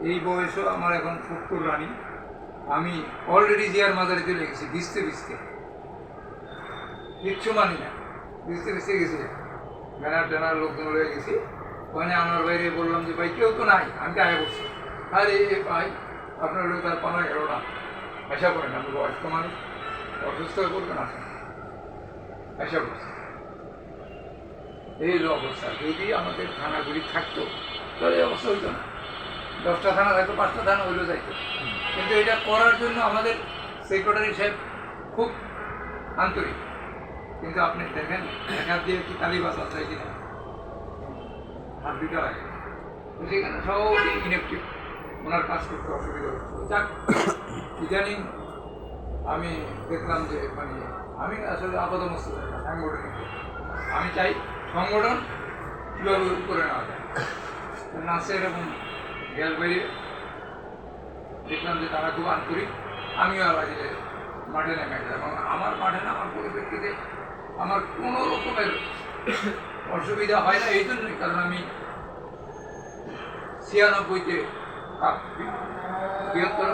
এই বয়সও আমার এখন সত্তর রানি। আমি অলরেডি জিয়ার মাজারে চলে গেছি, ভিজতে ভিজতে। কিচ্ছু মানি না, ভিজতে ভিজতে গেছি। ব্যানার ট্যানার লোকজন রয়ে গেছি। ওখানে আমার বাইরে বললাম যে, ভাই, কেউ তো নাই, আমি তো আগে বসছি। আরে ভাই, আপনার তার পানা গেল না। আশা করেন আমি বয়স্ক মানুষ, অসুস্থ হয়ে পড়বেন আসেন আশা করছি। এই হলো অবস্থা। যদি আমাদের থানাগুলি থাকতো, তাহলে অবস্থা হইতো না। দশটা থানা থাকতো পাঁচটা থানা হইলেও যাইতো। কিন্তু এটা করার জন্য আমাদের সেক্রেটারি সাহেব খুব আন্তরিক। কিন্তু আপনি দেখেন, দেখা দিয়ে কি তালিবাস আছে কিনা? হাত দিতে লাগে সেখানে সবই ইনেকটিভ ওনার কাজ করতে অসুবিধা হচ্ছে। যাক, ইদানিং আমি দেখলাম যে মানে আমি আসলে আপাত মস্ত সাংগঠনিক। আমি চাই সংগঠন কীভাবে করে নেওয়া যায়। নাচে এরকম গেল বাইরে দেখলাম যে তারা খুব আন্তরিক আমিও আবার যে মাঠে নেমে গেলাম এবং আমার মাঠে নামার পরিপ্রেক্ষিতে আমার কোনো রকমের অসুবিধা হয় না, এই জন্যই। কারণ আমি ছিয়ানব্বইতে বৃহত্তর